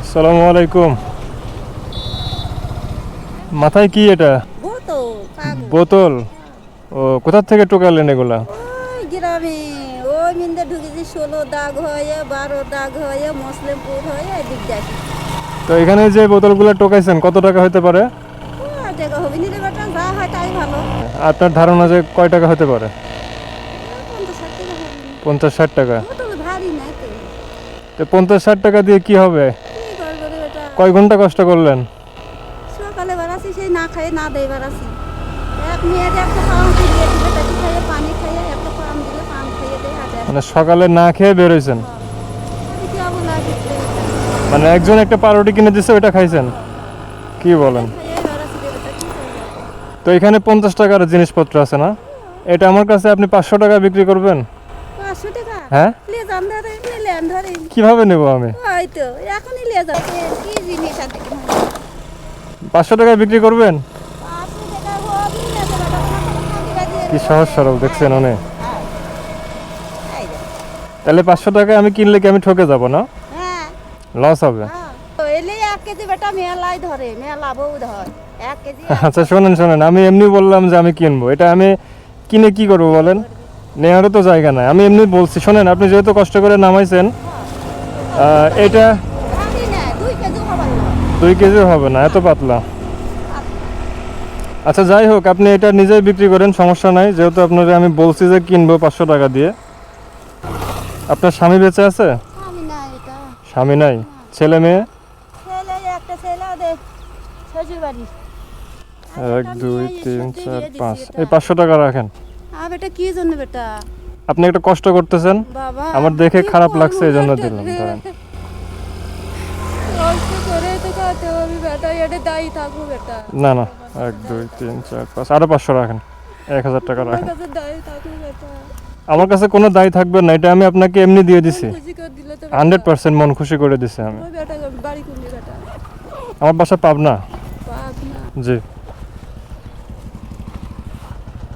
আসসালামু আলাইকুম। মাথায় কি এটা? বোতল ও কোথা থেকে টোকালেন এগুলা? গ্রামে ওই মিন্দে ঢুকেছি ষোলো দাগ হয়ে বারো দাগ হয়ে মুসলিমপুর হয়ে এদিক দেখি তো এখানে যে বোতলগুলো টোকাইছেন কত টাকা হতে পারে? আপনার ধারণা যে কয় টাকা হতে পারে? পঞ্চাশ ষাট টাকা তো পঞ্চাশ ষাট টাকা দিয়ে কি হবে? কয় ঘণ্টা কষ্ট করলেন? সকালে বেড়াচ্ছি সেই না খাইয়ে না দেয় বেড়াচ্ছি এক মেয়ের একটা পাম দিয়ে খাইয়ে পানি খাইয়ে একটা পাম দিলে পাম খাইয়ে দেয় মানে সকালে না খেয়ে বেরোইছেন কি অবলা দিচ্ছে মানে একজন একটা পাউরুটি কিনে দিচ্ছে ওইটা খাইছেন? কি বলেন? তো এখানে পঞ্চাশ টাকার জিনিসপত্র আছে না? এটা আমার কাছে আপনি পাঁচশো টাকা বিক্রি করবেন? হ্যাঁ? কীভাবে নেব আমি? পাঁচশো টাকায় বিক্রি করবেন? কি সহজ সরল দেখছেন অনেক তাহলে পাঁচশো টাকায় আমি কিনলে কি আমি ঠকে যাব না? হ্যাঁ। লস হবে। হ্যাঁ। আচ্ছা শোনেন শোনেন আমি এমনি বললাম যে আমি কিনবো। এটা আমি কিনে কি করব বলেন? নেওয়ারও তো জায়গা নাই। আমি এমনি বলছি শোনেন আপনি যেহেতু কষ্ট করে নামাইছেন এটা দুই কেজি হবে না এত পাতলা। আচ্ছা যাই হোক আপনি এটা নিজেই বিক্রি করেন সমস্যা নাই। যেহেতু আপনাকে আমি বলছি যে কিনবো পাঁচশো টাকা দিয়ে। আপনার স্বামী বেঁচে আছে? স্বামী নাই ছেলে মেয়ে? এক দুই তিন চার পাঁচ। এই পাঁচশো টাকা রাখেন। আ বেটা কি জন্য বেটা? আপনি একটা কষ্ট করতেছেন। বাবা আমার দেখে খারাপ লাগছে এই জন্য দিলাম? ধরেন কষ্ট করে তো খাতে হবে বেটা এটা দায়ী থাকব বেটা। না না এক দুই তিন চার পাঁচ আরও পাঁচশো রাখেন। এক হাজার টাকা রাখেন। দায়ী থাকব বেটা। আমার কাছে কোনো দায় থাকবে না এটা আমি আপনাকে এমনি দিয়ে দিছি। হান্ড্রেড পার্সেন্ট মন খুশি করে দিছি আমি। আমার বাসা পাবনা। জি।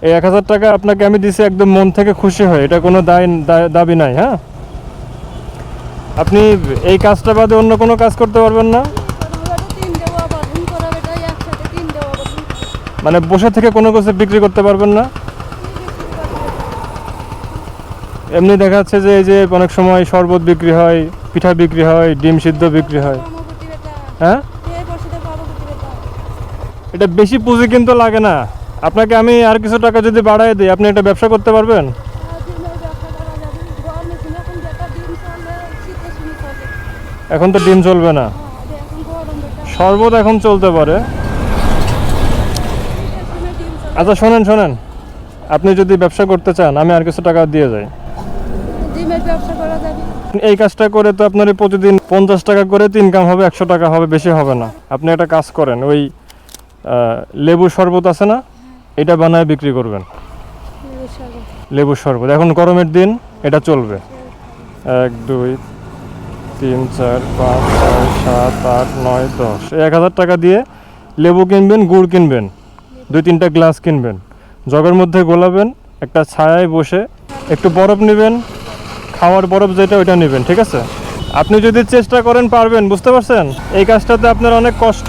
এই এক হাজার টাকা আপনাকে আমি দিছি একদম মন থেকে খুশি হয়। এটা কোনো দায় দাবি নাই হ্যাঁ? আপনি এই কাজটা বাদে অন্য কোনো কাজ করতে পারবেন না। মানে বসে থেকে কোনো কিছু বিক্রি করতে পারবেন না? এমনি দেখা যাচ্ছে যে এই যে অনেক সময় শরবত বিক্রি হয় পিঠা বিক্রি হয় ডিম সিদ্ধ বিক্রি হয়। হ্যাঁ? এটা বেশি পুঁজি কিন্তু লাগে না। আপনাকে আমি আর কিছু টাকা যদি বাড়াই দিই, আপনি এটা ব্যবসা করতে পারবেন? এখন তো ডিম চলবে না। শরবত এখন চলতে পারে। আচ্ছা শোনেন শোনেন। আপনি যদি ব্যবসা করতে চান, আমি আর কিছু টাকা দিয়ে যাই। এই কাজটা করে তো আপনার প্রতিদিন পঞ্চাশ টাকা করে ইনকাম হবে, একশো টাকা হবে, বেশি হবে না। আপনি একটা কাজ করেন, ওই লেবু শরবত আছে না? এটা বানায় বিক্রি করবেন। লেবুর শরবত। এখন গরমের দিন এটা চলবে। এক, দুই, তিন, চার, পাঁচ, ছয়, সাত, আট, নয়, দশ। এক হাজার টাকা দিয়ে লেবু কিনবেন, গুড় কিনবেন, দুই, তিনটা গ্লাস কিনবেন। জগের মধ্যে গোলাবেন, একটা ছায়ায় বসে একটু বরফ নেবেন, খাওয়ার বরফ যেটা, ওইটা নেবেন, ঠিক আছে? আপনি যদি চেষ্টা করেন, পারবেন, বুঝতে পারছেন? এই কাজটাতে আপনার অনেক কষ্ট।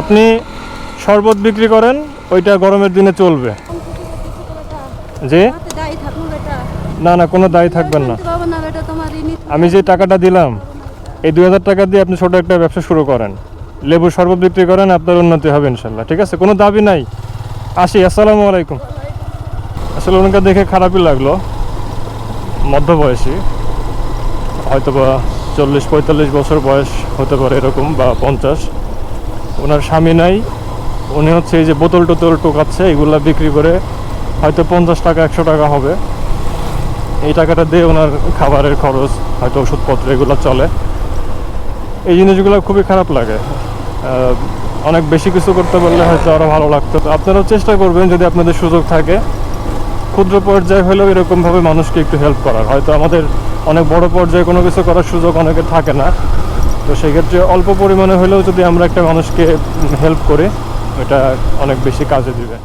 আপনি শরবত বিক্রি করেন ওইটা গরমের দিনে চলবে। যে না না, কোনো দায়ী থাকবেন না। আমি যে টাকাটা দিলাম, এই দুই হাজার টাকা দিয়ে আপনি ছোট একটা ব্যবসা শুরু করেন। লেবুর শরবত বিক্রি করেন, আপনার উন্নতি হবে ইনশাল্লাহ, ঠিক আছে? কোনো দাবি নাই। আসি, আসসালামু আলাইকুম। আসলে ওনাকে দেখে খারাপই লাগল, মধ্যবয়সী। হয়তো বা চল্লিশ পঁয়তাল্লিশ বছর বয়স হতে পারে এরকম বা পঞ্চাশ। ওনার স্বামী নাই উনি হচ্ছে এই যে বোতল টোতল টোকাচ্ছে, এগুলা বিক্রি করে হয়তো পঞ্চাশ টাকা, একশো টাকা হবে। এই টাকাটা দিয়ে ওনার খাবারের খরচ, হয়তো ওষুধপত্র এগুলো চলে। এই জিনিসগুলো খুবই খারাপ লাগে। অনেক বেশি কিছু করতে পারলে হয়তো আরও ভালো লাগতো। তো আপনারাও চেষ্টা করবেন যদি আপনাদের সুযোগ থাকে। ক্ষুদ্র পর্যায়ে হলেও এরকমভাবে মানুষকে একটু হেল্প করার। হয়তো আমাদের অনেক বড় পর্যায়ে কোনো কিছু করার সুযোগ অনেকে থাকে না। তো সেক্ষেত্রে অল্প পরিমাণে হলেও যদি আমরা একটা মানুষকে হেল্প করি এটা অনেক বেশি কাজে দিবে।